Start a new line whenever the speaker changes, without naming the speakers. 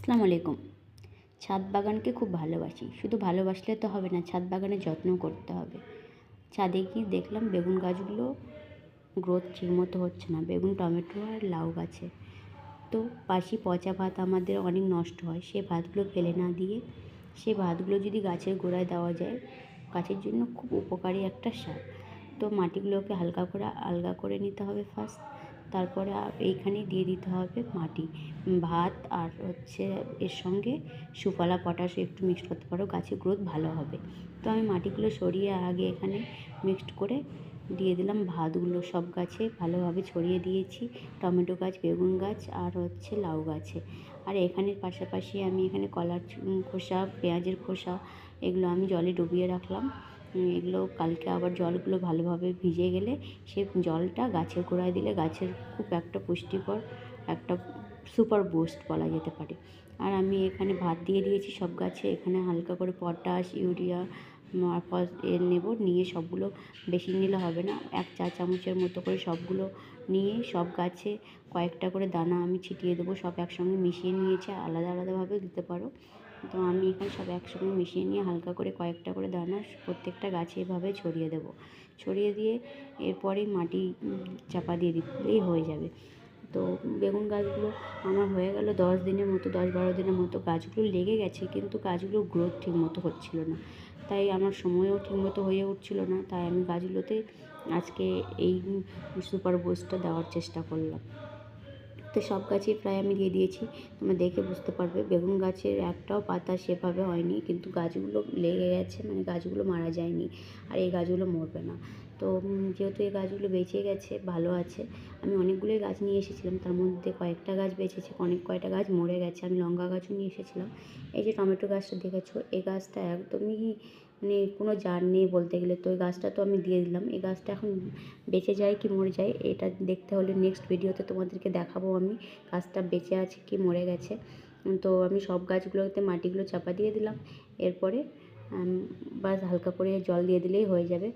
আসসালামু আলাইকুম। ছাদ বাগানকে খুব ভালোবাসি। শুধু ভালোবাসলে তো হবে না, ছাদ বাগানের যত্ন করতে হবে। ছাদে গিয়ে দেখলাম বেগুন গাছগুলো গ্রোথ ঠিকমতো হচ্ছে না। বেগুন, টমেটো আর লাউ গাছে। তো বাসি পচা ভাত আমাদের অনেক নষ্ট হয়। সে ভাতগুলো ফেলে না দিয়ে সে ভাতগুলো যদি গাছের গোড়ায় দেওয়া যায়, গাছের জন্য খুব উপকারী একটা সার। তো মাটিগুলোকে হালকা করে, আলগা করে নিতে হবে ফার্স্ট তারপরে এইখানে দিয়ে দিতে হবে মাটি। ভাত আর হচ্ছে এর সঙ্গে সুফলা, পটাশ একটু মিক্সড করতে পারো গাছের গ্রোথ ভালো হবে। তো আমি মাটিগুলো সরিয়ে আগে এখানে মিক্সড করে দিয়ে দিলাম। ভাতগুলো সব গাছে ভালোভাবে ছড়িয়ে দিয়েছি। টমেটো গাছ, বেগুন গাছ আর হচ্ছে লাউ গাছে। আর এখানের পাশাপাশি আমি এখানে কলার খোসা, পেঁয়াজের খোসা এগুলো আমি জলে ডুবিয়ে রাখলাম। এগুলো কালকে আবার জলগুলো ভালোভাবে ভিজে গেলে সে জলটা গাছের গোড়ায় দিলে গাছের খুব একটা পুষ্টিকর, একটা সুপার বুস্ট বলা যেতে পারে। আর আমি এখানে ভাত দিয়ে দিয়েছি সব গাছে, এখানে হালকা করে পটাশ, ইউরিয়া এ নেব, নিয়ে সবগুলো বেশি নিলে হবে না। এক চা চামচের মতো করে সবগুলো নিয়ে সব গাছে কয়েকটা করে দানা আমি ছিটিয়ে দেবো, সব একসঙ্গে মিশিয়ে নিয়েছে, আলাদা আলাদাভাবে দিতে পারো। তো আমি এখানে সব একসঙ্গে মিশিয়ে নিয়ে হালকা করে কয়েকটা করে দানা প্রত্যেকটা গাছে এভাবে ছড়িয়ে দেবো। ছড়িয়ে দিয়ে এরপরেই মাটি চাপা দিয়ে দিলেই হয়ে যাবে। তো বেগুন গাছগুলো আমার হয়ে গেল দশ দিনের মতো, দশ বারো দিনের মতো গাছগুলো লেগে গেছে, কিন্তু গাছগুলোর গ্রোথ ঠিক মতো হচ্ছিল না। তাই আমার সময়ও ঠিকমতো হয়ে উঠছিল না, তাই আমি গাছগুলোতে আজকে এই সুপার বোসটা দেওয়ার চেষ্টা করলাম। তো সব গাছেই প্রায় আমি দিয়ে দিয়েছি। তোমরা দেখে বুঝতে পারবে। বেগুন গাছের একটাও পাতা সেভাবে হয়নি, কিন্তু গাছগুলো লেগে গেছে মানে গাছগুলো মারা যায়নি, আর এই গাছগুলো মরবে না। তো যেহেতু এই গাছগুলো বেঁচে গেছে, ভালো আছে, আমি অনেকগুলোই গাছ নিয়ে এসেছিলাম। তার মধ্যে কয়েকটা গাছ বেঁচেছে, অনেক কয়টা গাছ মরে গেছে। আমি লঙ্কা গাছও নিয়ে এসেছিলাম। এই যে টমেটো গাছটা দেখেছ, এই গাছটা একদমই মানে কোনো জার নেই বলতে গেলে। তো এই গাছটা তো আমি দিয়ে দিলাম। এই গাছটা এখন বেঁচে যায় কি মরে যায়, এটা দেখতে হলে নেক্সট ভিডিওতে তোমাদেরকে দেখাবো আমি গাছটা বেঁচে আছে কি মরে গেছে। তো আমি সব গাছগুলোতে মাটিগুলো চাপা দিয়ে দিলাম। এরপরে বাস হালকা করে জল দিয়ে দিলেই হয়ে যাবে।